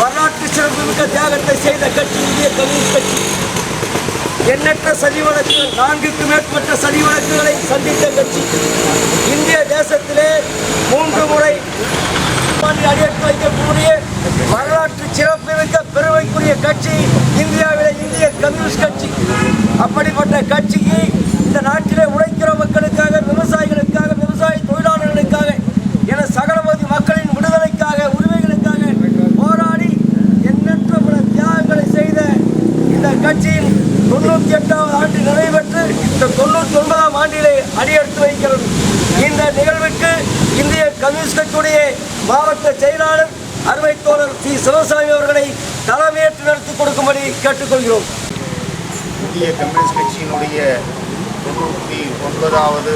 வரலாற்று சிறப்புமிக்க தியாகத்தை செய்த கட்சி இந்திய கம்யூனிஸ்ட் கட்சி. எண்ணற்ற சதி வழக்குகள் நான்குக்கு மேற்பட்ட சதி வழக்குகளை சந்தித்த கட்சி. இந்திய தேசத்திலே மூன்று முறை அடியெடுத்து வைக்கக்கூடிய வரலாற்று சிறப்புமிக்க பெருமைக்குரிய கட்சி இந்தியாவிலே இந்திய கம்யூனிஸ்ட் கட்சி. அப்படிப்பட்ட கட்சிக்கு இந்த நாட்டிலே உழைக்கிற மக்களுக்காக விவசாயிகளுக்காக விவசாய தொழிலாளர்களுக்காக என சகலபதி மக்களின் விடுதலைக்காக உரிமைகளுக்காக போராடி எண்ணற்ற பல தியாகங்களை செய்த ஆட்சியின் தொண்ணூற்றி தொண்ணூத்தி எட்டாவது ஆண்டு நிறைவேற்று இந்த தொண்ணூத்தி ஒன்பதாம் ஆண்டிலே அடியெடுத்து வைக்கிறது இந்த நிகழ்வுக்கு இந்திய கம்யூனிஸ்ட் கட்சியுடைய மாவட்ட செயலாளர் அருமை தோழர் சி. சிவசாமி அவர்களை தலைமையேற்று நடத்தி கொடுக்கும்படி கேட்டுக்கொள்கிறோம். இந்திய கம்யூனிஸ்ட் கட்சியினுடைய தொண்ணூற்றி ஒன்பதாவது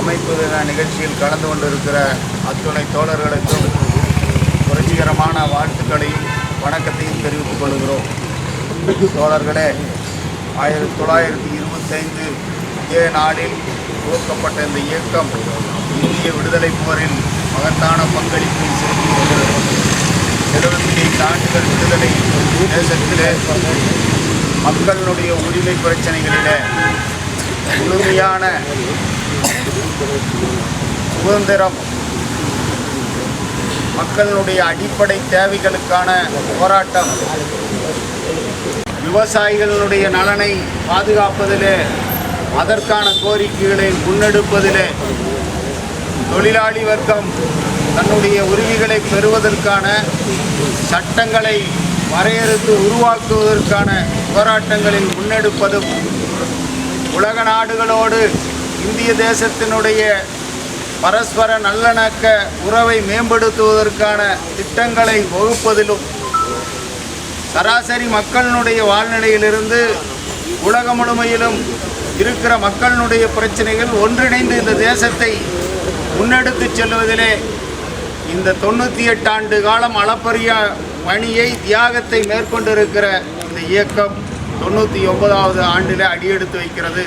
அமைப்பு தின நிகழ்ச்சியில் கலந்து கொண்டிருக்கிற அத்துணை தோழர்களுக்கும் புரட்சிகரமான வாழ்த்துக்களையும் வணக்கத்தையும் தெரிவித்துக் கொள்கிறோம். தோழர்களே ஆயிரத்தி தொள்ளாயிரத்தி இருபத்தைந்து இதே நாளில் துவக்கப்பட்ட இந்த இயக்கம் இந்திய விடுதலை போரில் மகத்தான பங்களிப்பை செலுத்தியுள்ளது எழுபத்தி ஐந்து ஆண்டுகள் விடுதலை தேசத்திலே மக்களுடைய உரிமை பிரச்சனைகளிலே முழுமையான சுதந்திரம் மக்களுடைய அடிப்படை தேவைகளுக்கான போராட்டம் விவசாயிகளுடைய நலனை பாதுகாப்பதிலே அதற்கான கோரிக்கைகளை முன்னெடுப்பதிலே தொழிலாளி வர்க்கம் தன்னுடைய உரிமைகளை பெறுவதற்கான சட்டங்களை வரையறுத்து உருவாக்குவதற்கான போராட்டங்களில் முன்னெடுப்பதும் உலக நாடுகளோடு இந்திய தேசத்தினுடைய பரஸ்பர நல்லிணக்க உறவை மேம்படுத்துவதற்கான திட்டங்களை வகுப்பதிலும் சராசரி மக்களினுடைய வாழ்நிலையிலிருந்து உலகம் முழுமையிலும் இருக்கிற மக்களினுடைய பிரச்சனைகள் ஒன்றிணைந்து இந்த தேசத்தை முன்னெடுத்து செல்வதிலே இந்த தொண்ணூற்றி எட்டு ஆண்டு காலம் அளப்பரிய பணியை தியாகத்தை மேற்கொண்டிருக்கிற இந்த இயக்கம் தொண்ணூற்றி ஒன்பதாவது ஆண்டில் அடியெடுத்து வைக்கிறது.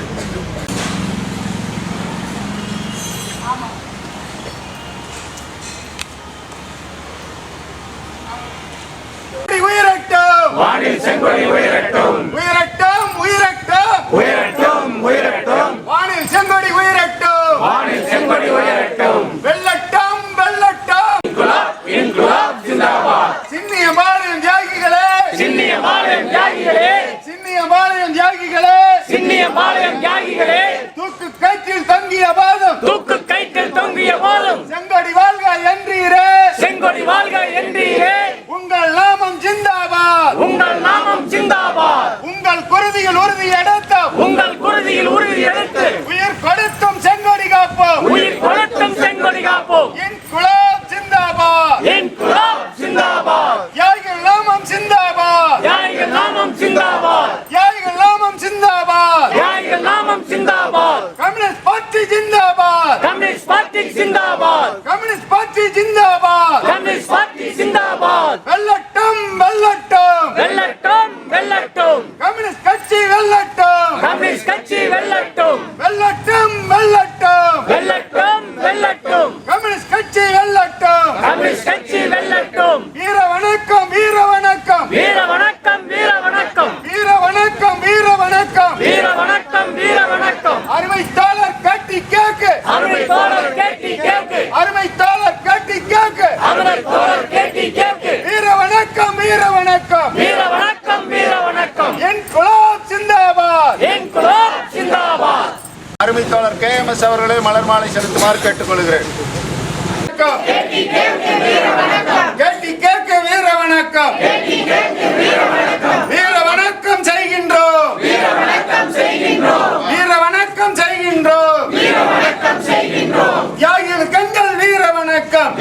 പാർട്ടി ജിന്ദാബാദ്. കമ്മ്യൂണിസ്റ്റ് പാർട്ടി ജിന്ദാബാദ്. കമ്മ്യൂണിസ്റ്റ് எஸ் அவர்களே மலர் மாலை செலுத்துமாறு கேட்டுக்கொள்கிறேன். கேட்டி கேட்க வீர வணக்கம் செய்கின்றோம் வீர வணக்கம் செய்கின்றோம் தியாகிகள் கண்கள் வீர வணக்கம்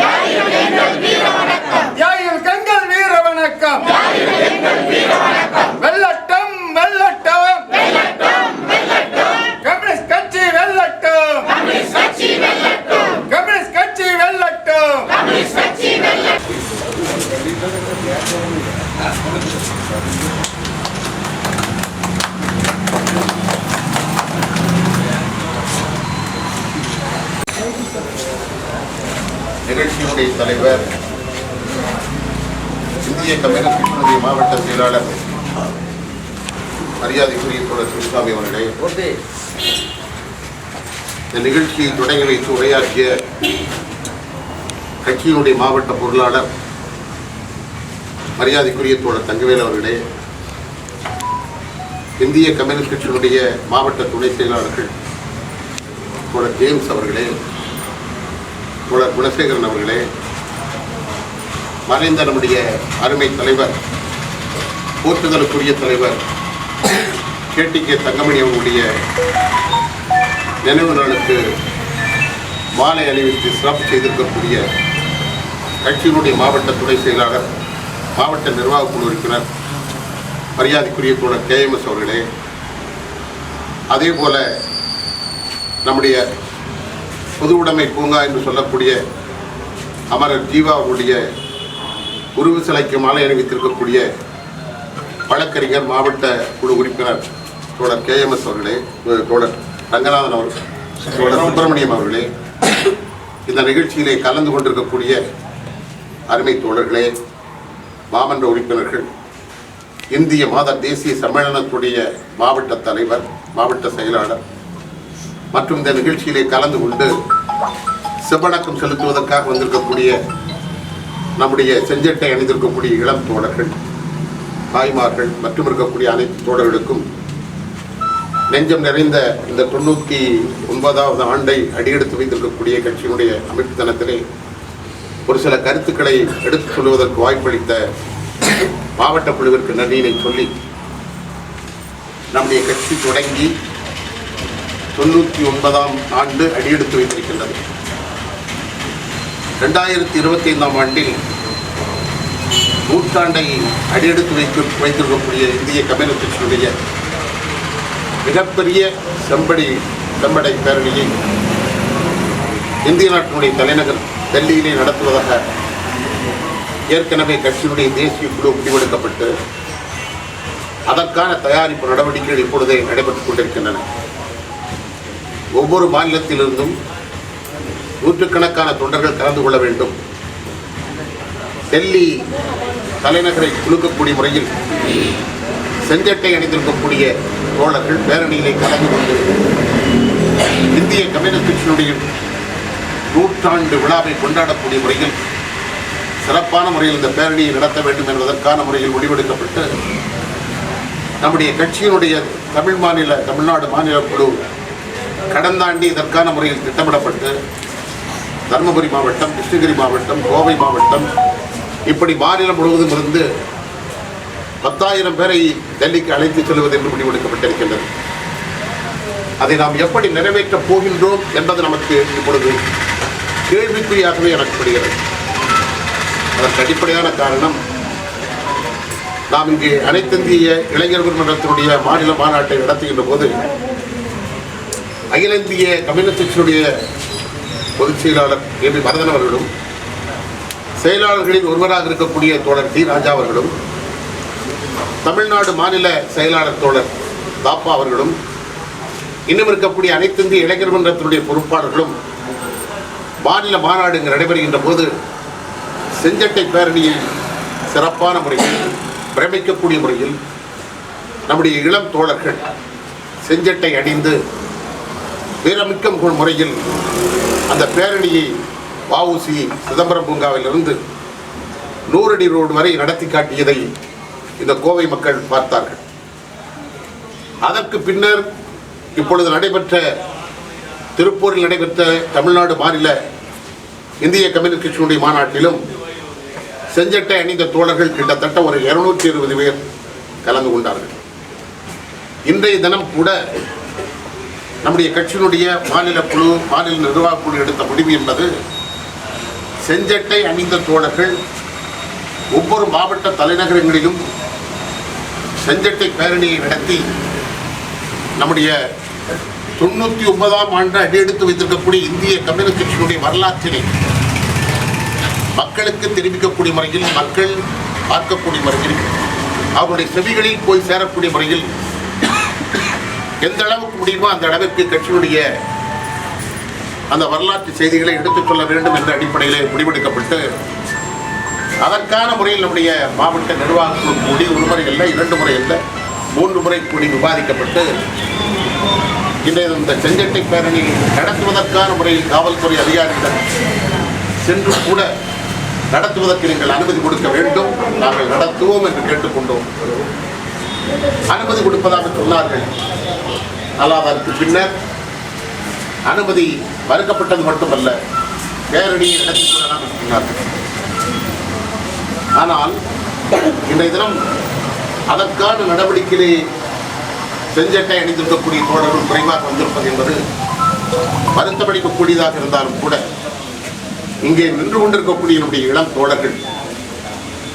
தியாகிகள் கண்கள் வீர வணக்கம் வெள்ளட்டம் வெள்ளட்டம் கம்யூனிஸ்ட் கட்சி வெள்ளட்டும் கம்யூனிஸ்ட் கட்சி வெள்ளட்டும் நிகழ்ச்சியினுடைய தலைவர் இந்திய கம்யூனிஸ்ட் கட்சியினுடைய மாவட்ட செயலாளர் மரியாதைக்குரிய தோழர் சிவசாமி அவர்களே இந்த நிகழ்ச்சியை தொடங்கி வைத்து உரையாற்றிய கட்சியினுடைய மாவட்ட பொருளாளர் மரியாதைக்குரிய தோழர் தங்கவேல் அவர்களே இந்திய கம்யூனிஸ்ட் கட்சியினுடைய மாவட்ட துணை செயலாளர்கள் தோழர் ஜேம்ஸ் அவர்களே தோழர் குணசேகரன் அவர்களே மறைந்த நம்முடைய அருமை தலைவர் போற்றுதலுக்குரிய தலைவர் கேடிகே தங்கமணி அவர்களுடைய நினைவு நாளுக்கு மாலை அணிவித்து சிறப்பு செய்திருக்கக்கூடிய கட்சியினுடைய மாவட்ட துணை செயலாளர் மாவட்ட நிர்வாக குழு உறுப்பினர் மரியாதைக்குரிய தோழர் கேஎம்எஸ் அவர்களே அதே போல் நம்முடைய பொது உடைமை பூங்கா என்று சொல்லக்கூடிய அமரர் ஜீவா அவருடைய உருவு சிலைக்கு மாலை அணிவித்திருக்கக்கூடிய வழக்கறிஞர் மாவட்ட குழு உறுப்பினர் தோழர் கேஎம்எஸ் அவர்களே தோழர் ரங்கநாதன் அவர்கள் சுப்பிரமணியம் அவர்களே இந்த நிகழ்ச்சியிலே கலந்து கொண்டிருக்கக்கூடிய அருமை தோழர்களே மாமன்ற உறுப்பினர்கள் இந்திய மாத தேசிய சம்மேளனத்துடைய மாவட்ட தலைவர் மாவட்ட செயலாளர் மற்றும் இந்த நிகழ்ச்சியிலே கலந்து கொண்டு செவ்வணக்கம் செலுத்துவதற்காக வந்திருக்கக்கூடிய நம்முடைய செஞ்சட்டை அணிந்திருக்கக்கூடிய இளம் தோழர்கள் தாய்மார்கள் மற்றும் இருக்கக்கூடிய அனைத்து தோழர்களுக்கும் நெஞ்சம் நிறைந்த இந்த தொண்ணூற்றி ஒன்பதாவது ஆண்டை அடியெடுத்து வைத்திருக்கக்கூடிய கட்சியினுடைய அமைப்பு தனத்திலே ஒரு சில கருத்துக்களை எடுத்துச் சொல்வதற்கு வாய்ப்பளித்த மாவட்ட குழுவிற்கு நன்றியினை சொல்லி நம்முடைய கட்சி தொடங்கி தொண்ணூற்றி ஒன்பதாம் ஆண்டு அடியெடுத்து வைத்திருக்கின்றது. ரெண்டாயிரத்தி இருபத்தி ஐந்தாம் ஆண்டில் நூற்றாண்டை அடியெடுத்து வைத்து வைத்திருக்கக்கூடிய இந்திய கம்யூனிஸ்ட் கட்சியினுடைய மிகப்பெரிய செம்படி செம்படை பேரணியை இந்திய நாட்டினுடைய தலைநகர் டெல்லியிலே நடத்துவதாக ஏற்கனவே கட்சியினுடைய தேசிய குழு முடிவெடுக்கப்பட்டு அதற்கான தயாரிப்பு நடவடிக்கைகள் இப்பொழுதே நடைபெற்றுக் கொண்டிருக்கின்றன. ஒவ்வொரு மாநிலத்திலிருந்தும் நூற்றுக்கணக்கான தொண்டர்கள் கலந்து கொள்ள வேண்டும். டெல்லி தலைநகரை குலுக்கக்கூடிய முறையில் செஞ்சட்டை அணிந்திருக்கக்கூடிய தோழர்கள் பேரணியிலே கலந்து கொண்டு இந்திய கம்யூனிஸ்ட் கட்சியினுடைய நூற்றாண்டு விழாவை கொண்டாடக்கூடிய முறையில் சிறப்பான முறையில் இந்த பேரணியை நடத்த வேண்டும் என்பதற்கான முறையில் முடிவெடுக்கப்பட்டு நம்முடைய கட்சியினுடைய தமிழ் மாநில தமிழ்நாடு மாநில குழு கடந்தாண்டி இதற்கான முறையில் திட்டமிடப்பட்டு தருமபுரி மாவட்டம் கிருஷ்ணகிரி மாவட்டம் கோவை மாவட்டம் இப்படி மாநிலம் முழுவதும் இருந்து பத்தாயிரம் பேரை டெல்லிக்கு அழைத்துச் செல்வது என்று முடிவெடுக்கப்பட்டிருக்கின்றது. அதை நாம் எப்படி நிறைவேற்றப் போகின்றோம் என்பது நமக்கு இப்பொழுது கேள்விக்குறியாகவே எனக்குப்படுகிறது அதற்கு அடிப்படையான காரணம் நாம் இங்கு அனைத்திந்திய இளைஞர்கள் மன்றத்தினுடைய மாநில மாநாட்டை நடத்துகின்ற போது அகில இந்திய கம்யூனிஸ்ட் கட்சியினுடைய பொதுச் செயலாளர் ஏ பி அவர்களும் செயலாளர்களில் ஒருவராக இருக்கக்கூடிய தோழர் டி ராஜா அவர்களும் தமிழ்நாடு மாநில செயலாளர் தோழர் தாப்பா அவர்களும் இன்னும் இருக்கக்கூடிய அனைத்திந்திய இளைஞர் மன்றத்தினுடைய பொறுப்பாளர்களும் மாநில மாநாடு இங்கு நடைபெறுகின்ற போது செஞ்சட்டை பேரணியை சிறப்பான முறையில் பிரமிக்கக்கூடிய முறையில் நம்முடைய இளம் தோழர்கள் செஞ்சட்டை அணிந்து வீரமிக்க முறையில் அந்த பேரணியை வாவுசி சிதம்பரம் பூங்காவிலிருந்து நூறடி ரோடு வரை நடத்தி காட்டியதை இந்த கோவை மக்கள் பார்த்தார்கள். அதற்கு பின்னர் இப்பொழுது நடைபெற்ற திருப்பூரில் நடைபெற்ற தமிழ்நாடு மாநில இந்திய கம்யூனிஸ்ட் கட்சியினுடைய மாநாட்டிலும் செஞ்சட்டை அணிந்த தோழர்கள் கிட்டத்தட்ட ஒரு இருநூற்றி இருபது பேர் கலந்து கொண்டார்கள். இன்றைய தினம் கூட நம்முடைய கட்சியினுடைய மாநில குழு மாநில நிர்வாக குழு எடுத்த முடிவு என்பது செஞ்சட்டை அணிந்த தோழர்கள் ஒவ்வொரு மாவட்ட தலைநகரங்களிலும் செஞ்சட்டை பேரணியை நடத்தி நம்முடைய தொண்ணூற்றி ஒன்பதாம் ஆண்டு அடியெடுத்து வைத்திருக்கக்கூடிய இந்திய கம்யூனிஸ்ட் கட்சியினுடைய வரலாற்றினை மக்களுக்கு தெரிவிக்கக்கூடிய முறையில் மக்கள் பார்க்கக்கூடிய முறையில் அவருடைய செவிகளில் போய் சேரக்கூடிய முறையில் எந்த அளவுக்கு முடியுமோ அந்த அளவிற்கு கட்சியினுடைய அந்த வரலாற்று செய்திகளை எடுத்துக் கொள்ள வேண்டும் என்ற அடிப்படையில் முடிவெடுக்கப்பட்டு அதற்கான முறையில் நம்முடைய மாவட்ட நிர்வாகக்குழு கூடி ஒரு முறை இல்லை இரண்டு முறை இல்லை மூன்று முறை கூடி விவாதிக்கப்பட்டு இன்றைய இந்த செஞ்சட்டை பேரணி நடத்துவதற்கான முறையில் காவல்துறை அதிகாரிகள் சென்று கூட நடத்துவதற்கு நீங்கள் அனுமதி கொடுக்க வேண்டும். நாங்கள் நடத்துவோம் என்று கேட்டுக்கொண்டோம். அனுமதி கொடுப்பதாக சொன்னார்கள். ஆனால் அதற்கு பின்னர் அனுமதி மறுக்கப்பட்டது மட்டுமல்ல பேரணியை நடத்தி கொள்ளலாம் என்று சொன்னார்கள். ஆனால் இன்றைய தினம் அதற்கான நடவடிக்கையிலே செஞ்சட்டை அணிந்திருக்கக்கூடிய தோழர்கள் குறைவாக வந்திருப்பது என்பது வருத்தமளிக்கக்கூடியதாக இருந்தாலும் கூட இங்கே நின்று கொண்டிருக்கக்கூடிய என்னுடைய இளம் தோழர்கள்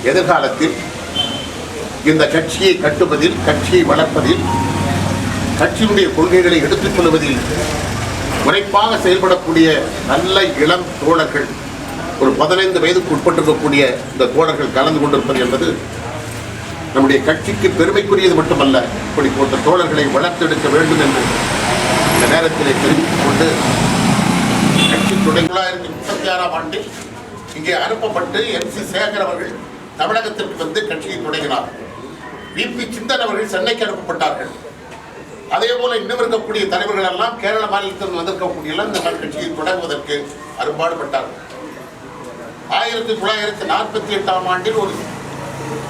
எதிர்காலத்தில் இந்த கட்சியை கட்டுவதில் கட்சியை வளர்ப்பதில் கட்சியினுடைய கொள்கைகளை எடுத்துக் கொள்வதில் முறைப்பாக செயல்படக்கூடிய நல்ல இளம் தோழர்கள் ஒரு பதினைந்து வயதுக்கு உட்பட்டிருக்கக்கூடிய இந்த தோழர்கள் கலந்து கொண்டிருப்பது என்பது நம்முடைய கட்சிக்கு பெருமைக்குரியது மட்டுமல்ல இப்படி போன்ற தோழர்களை வளர்த்தெடுக்க வேண்டும் என்று இந்த நேரத்திலே தெரிவித்துக் கொண்டு கட்சி தொடங்கலாயிரத்தி முப்பத்தி ஆறாம் ஆண்டில் இங்கே அனுப்பப்பட்டு எம் சி சேகர் அவர்கள் தமிழகத்திற்கு வந்து கட்சியை தொடங்கினார். விபி சிந்தன் அவர்கள் சென்னைக்கு அனுப்பப்பட்டார்கள். அதே போல இன்னும் இருக்கக்கூடிய தலைவர்கள் எல்லாம் கேரள மாநிலத்தில் வந்திருக்கக்கூடிய எல்லாம் இந்த கட்சியை தொடங்குவதற்கு அரும்பாடுபட்டார்கள். ஆயிரத்தி தொள்ளாயிரத்தி நாற்பத்தி எட்டாம் ஆண்டில் ஒரு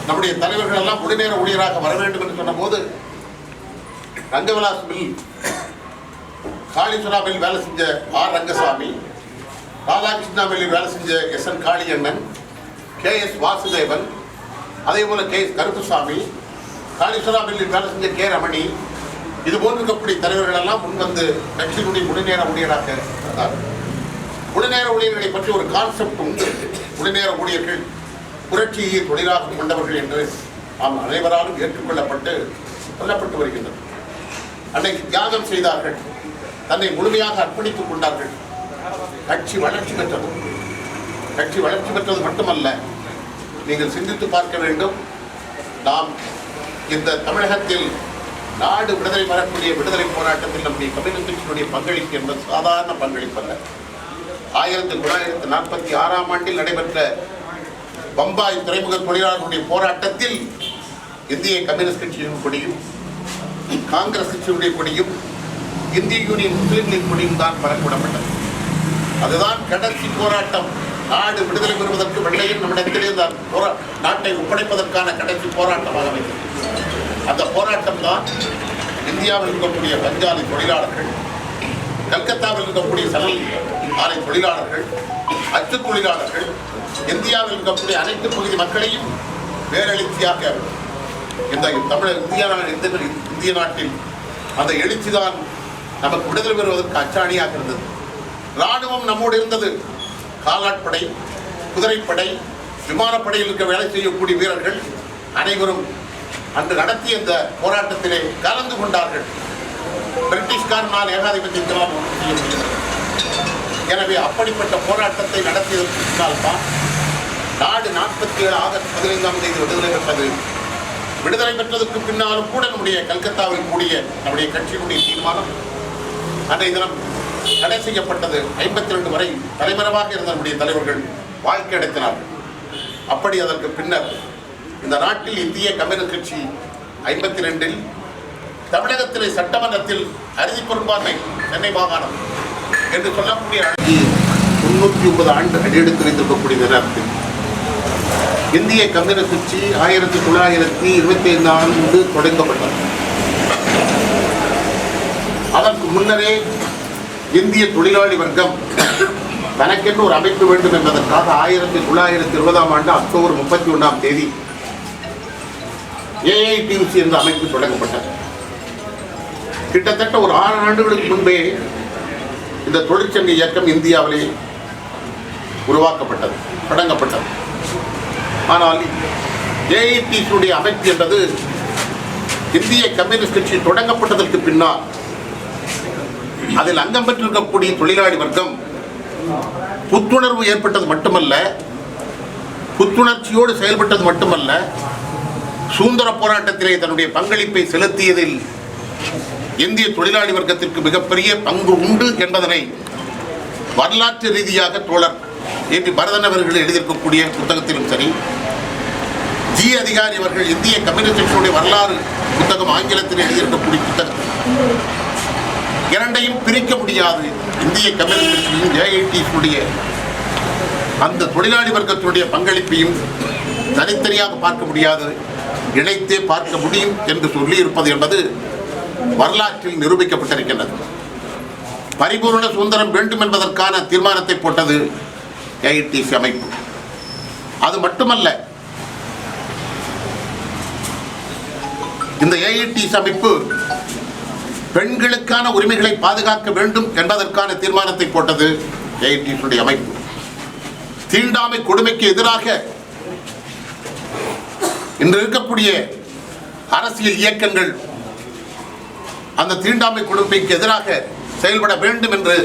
நம்முடைய தலைவர்கள் எல்லாம் உடனேற ஊழியராக வர வேண்டும் என்று சொன்னபோது ரங்கவிலாஸ் மில் காளீஸ்வரா மில் வேலை செஞ்ச ஆர். ரங்கசாமி ராதாகிருஷ்ணா மில்லில் வேலை செஞ்ச S. N. Kaliyannan K. S. Vasudevan அதே போல கே. எஸ். கருப்புசாமி காளீஸ்வரா மில்லில் வேலை செஞ்ச கே. ரமணி இது போன்று இருக்கக்கூடிய தலைவர்கள் எல்லாம் முன்வந்து கட்சியினுடைய உடனேற ஊழியராக இருந்தார்கள். முழுநேர ஊழியர்களை பற்றி ஒரு கான்செப்ட் உண்டு. முழுநேர ஊழியர்கள் புரட்சியை தொழிலாக கொண்டவர்கள் என்று நாம் அனைவராலும் ஏற்றுக்கொள்ளப்பட்டு சொல்லப்பட்டு வருகின்றது அன்னைக்கு தியாகம் செய்தார்கள். தன்னை முழுமையாக அர்ப்பணித்துக் கொண்டார்கள். கட்சி வளர்ச்சி பெற்றது. கட்சி வளர்ச்சி பெற்றது மட்டுமல்ல நீங்கள் சிந்தித்து பார்க்க வேண்டும். நாம் இந்த தமிழகத்தில் நாடு விடுதலை பெறக்கூடிய விடுதலை போராட்டத்தில் நம்முடைய கம்யூனிஸ்ட் கட்சியினுடைய பங்களிப்பு என்பது சாதாரண பங்களிப்பு அல்ல ஆயிரத்தி தொள்ளாயிரத்தி நாற்பத்தி ஆறாம் ஆண்டில் நடைபெற்ற பம்பாய் துறைமுக தொழிலாளர்களுடைய போராட்டத்தில் இந்திய கம்யூனிஸ்ட் கட்சியின் கொடியும் காங்கிரஸ் கட்சியினுடைய கொடியும் இந்திய யூனியன் முஸ்லீம் லீக் கொடியும் தான் பறக்கூடப்பட்டது அதுதான் கடைசி போராட்டம். நாடு விடுதலை பெறுவதற்கு வெள்ளையில் நம்மிடத்திலே இந்த போரா நாட்டை ஒப்படைப்பதற்கான கடைசி போராட்டமாக அமைந்தது அந்த போராட்டம் தான் இந்தியாவில் இருக்கக்கூடிய பஞ்சாலை தொழிலாளர்கள் கல்கத்தாவில் இருக்கக்கூடிய சணல் ஆலை தொழிலாளர்கள் அச்சு தொழிலாளர்கள் இந்தியாவில் இருக்கக்கூடிய அனைத்து பகுதி மக்களையும் பேரெழுச்சியாக இந்த தமிழர் இந்திய நா- இந்திய நாட்டில் அந்த எழுச்சி தான் நமக்கு விடுதலை பெறுவதற்கு அச்சாணியாக இருந்தது. ராணுவம் நம்மோடு இருந்தது. காலாட்படை குதிரைப்படை விமானப்படையில் இருக்க வேலை செய்யக்கூடிய வீரர்கள் அனைவரும் அன்று நடத்திய இந்த போராட்டத்திலே கலந்து கொண்டார்கள். பிரிட்டிஷ்காரனால் ஏகாதிபத்தியத்தினால் ஒன்றும் செய்ய முடியும் எனவே அப்படிப்பட்ட போராட்டத்தை நடத்தியதற்கு பின்னால் தான் நாடு நாற்பத்தி ஏழு ஆகஸ்ட் பதினைந்தாம் தேதி விடுதலை பெற்றது. விடுதலை பெற்றதற்கு பின்னாலும் கூட நம்முடைய கல்கத்தாவில் கூடிய நம்முடைய கட்சியினுடைய தீர்மானம் அன்றைய தினம் தடை செய்யப்பட்டது. ஐம்பத்தி ரெண்டு வரை தலைமறைவாக இருந்த நம்முடைய தலைவர்கள் வாழ்க்கை அடைத்தினார்கள். அப்படி அதற்கு பின்னர் இந்த நாட்டில் இந்திய கம்யூனிஸ்ட் கட்சி ஐம்பத்தி ரெண்டில் தமிழகத்திலே சட்டமன்றத்தில் அறுதி பெரும்பான்மை சென்னை மாகாணம் என்று சொல்லக்கூடிய அழகி முன்னூற்றி ஒன்பது ஆண்டு அடியெடுத்து வைத்திருக்கக்கூடிய இந்த இந்திய கம்யூனிஸ்ட் கட்சி ஆயிரத்தி தொள்ளாயிரத்தி இருபத்தி ஐந்து ஆண்டு தொடங்கப்பட்டது. அதற்கு முன்னரே இந்திய தொழிலாளி வர்க்கம் தனக்கென்று ஒரு அமைப்பு வேண்டும் என்பதற்காக ஆயிரத்தி தொள்ளாயிரத்தி இருபதாம் ஆண்டு அக்டோபர் முப்பத்தி ஒன்றாம் தேதி ஏஐடியூசி என்ற அமைப்பு தொடங்கப்பட்டது. கிட்டத்தட்ட ஒரு ஆறு ஆண்டுகளுக்கு முன்பே இந்த தொழிற்சங்க இயக்கம் இந்தியாவிலே உருவாக்கப்பட்டது தொடங்கப்பட்டது. ஆனால் ஏஐடிசியுடைய அமைப்பு என்பது இந்திய கம்யூனிஸ்ட் கட்சி தொடங்கப்பட்டதற்கு பின்னால் அதில் அங்கம் பெற்றிருக்கக்கூடிய தொழிலாளி வர்க்கம் புத்துணர்வு ஏற்பட்டது மட்டுமல்ல புத்துணர்ச்சியோடு செயல்பட்டது மட்டுமல்ல சுதந்திர போராட்டத்திலே தன்னுடைய பங்களிப்பை செலுத்தியதில் இந்திய தொழிலாளி வர்க்கத்திற்கு மிகப்பெரிய பங்கு உண்டு என்பதனை வரலாற்று ரீதியாக தோழர் ஏபி பரதன் அவர்கள் எழுதியிருக்கக்கூடிய புத்தகத்திலும் சரி ஜி அதிகாரி அவர்கள் இந்திய கம்யூனிஸ்ட் கட்சியுடைய வரலாறு புத்தகம் ஆங்கிலத்தில் எழுதியிருக்கக்கூடிய புத்தகம். இரண்டையும் பிரிக்க முடியாது. இந்திய கம்யூனிஸ்ட் கட்சியும் ஜேஐடிஸுடைய அந்த தொழிலாளி வர்க்கத்தினுடைய பங்களிப்பையும் தனித்தனியாக பார்க்க முடியாது. இணைத்தே பார்க்க முடியும் என்று சொல்லியிருப்பது என்பது வரலாற்றில் நிரூபிக்கப்பட்டிருக்கின்றது. பரிபூர்ண சுதந்திரம் வேண்டும் என்பதற்கான தீர்மானத்தை போட்டது ஏஐடிசி அமைப்பு. அது மட்டுமல்ல இந்த ஏஐடிசி அமைப்பு பெண்களுக்கான உரிமைகளை பாதுகாக்க வேண்டும் என்பதற்கான தீர்மானத்தை போட்டது ஏஐடிசியுடைய அமைப்பு. தீண்டாமை கொடுமைக்கு எதிராக இன்று இருக்கக்கூடிய அரசியல் இயக்கங்கள் அந்த தீண்டாமை கொடுமைக்கு எதிராக செயல்பட வேண்டும் என்று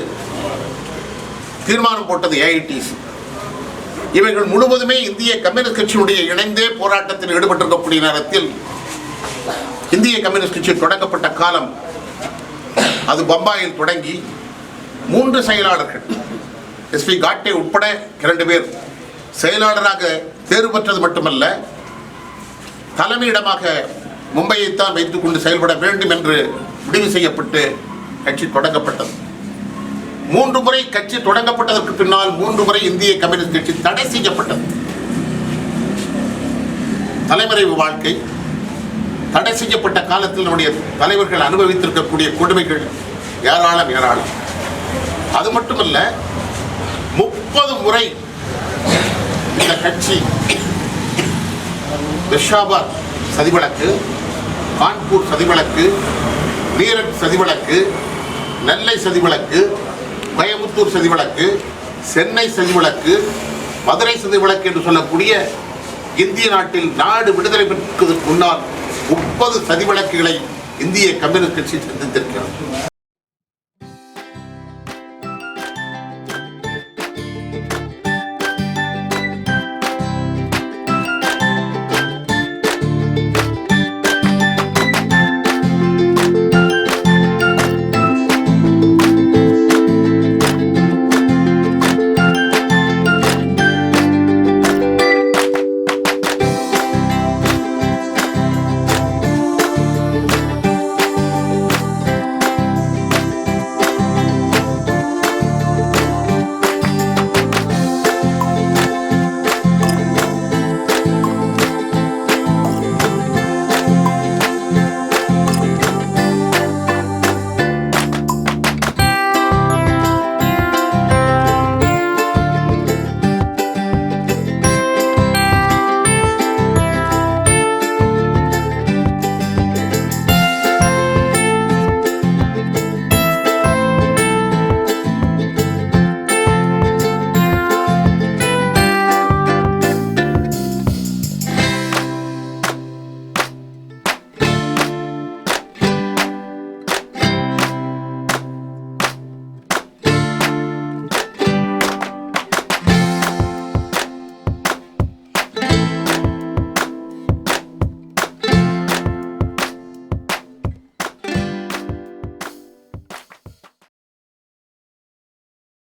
தீர்மானம் போட்டது ஏஐடிசி இவைகள் முழுவதுமே இந்திய கம்யூனிஸ்ட் கட்சியுடைய இணைந்தே போராட்டத்தில் ஈடுபட்டிருக்கக்கூடிய நேரத்தில் இந்திய கம்யூனிஸ்ட் கட்சி தொடங்கப்பட்ட காலம் அது பம்பாயில் தொடங்கி மூன்று செயலாளர்கள் எஸ்பி காட்டே உட்பட இரண்டு பேர். செயலாளராக தேர்வு பெற்றது மட்டுமல்ல தலைமையிடமாக மும்பையைத்தான் வைத்துக் கொண்டு செயல்பட வேண்டும் என்று முடிவு செய்யப்பட்டு கட்சி தொடங்கப்பட்டது. மூன்று முறை கட்சி தொடங்கப்பட்டதற்கு பின்னால் மூன்று முறை இந்திய கம்யூனிஸ்ட் கட்சி தடை செய்யப்பட்டது. தலைமறைவு வாழ்க்கை தடை செய்யப்பட்ட காலத்தில் நம்முடைய தலைவர்கள் அனுபவித்திருக்கக்கூடிய கொடுமைகள் ஏராளம் ஏராளம். அது மட்டுமல்ல முப்பது முறை இந்த கட்சி விஷாபாத் சதிவழக்கு கான்பூர் சதிவழக்கு மீரட் சதிவழக்கு நெல்லை சதிவழக்கு கோயம்புத்தூர் சதிவழக்கு சென்னை சதிவிலக்கு மதுரை சதிவழக்கு என்று சொல்லக்கூடிய இந்திய நாட்டில் நாடு விடுதலை பெற்றதற்கு முன்னால் முப்பது சதிவழக்குகளை இந்திய கம்யூனிஸ்ட் கட்சி சந்தித்திருக்கிறது.